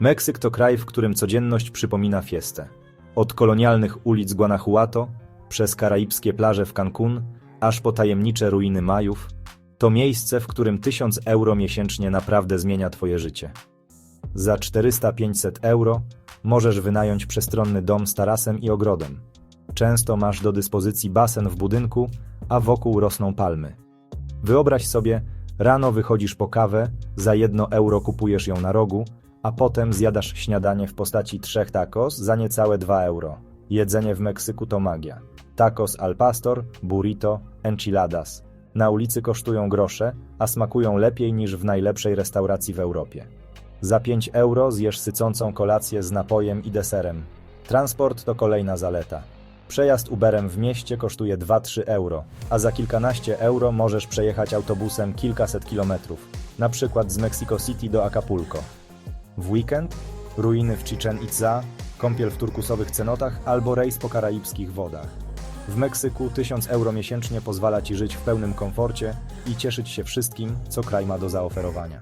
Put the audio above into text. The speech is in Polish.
Meksyk to kraj, w którym codzienność przypomina fiestę. Od kolonialnych ulic Guanajuato, przez karaibskie plaże w Cancun, aż po tajemnicze ruiny Majów, to miejsce, w którym 1000 euro miesięcznie naprawdę zmienia Twoje życie. Za 400-500 euro możesz wynająć przestronny dom z tarasem i ogrodem. Często masz do dyspozycji basen w budynku, a wokół rosną palmy. Wyobraź sobie, rano wychodzisz po kawę, za jedno euro kupujesz ją na rogu, a potem zjadasz śniadanie w postaci trzech tacos za niecałe 2 euro. Jedzenie w Meksyku to magia. Tacos al pastor, burrito, enchiladas. Na ulicy kosztują grosze, a smakują lepiej niż w najlepszej restauracji w Europie. Za 5 euro zjesz sycącą kolację z napojem i deserem. Transport to kolejna zaleta. Przejazd Uberem w mieście kosztuje 2-3 euro, a za kilkanaście euro możesz przejechać autobusem kilkaset kilometrów, na przykład z Mexico City do Acapulco. W weekend? Ruiny w Chichen Itza, kąpiel w turkusowych cenotach albo rejs po karaibskich wodach. W Meksyku 1000 euro miesięcznie pozwala Ci żyć w pełnym komforcie i cieszyć się wszystkim, co kraj ma do zaoferowania.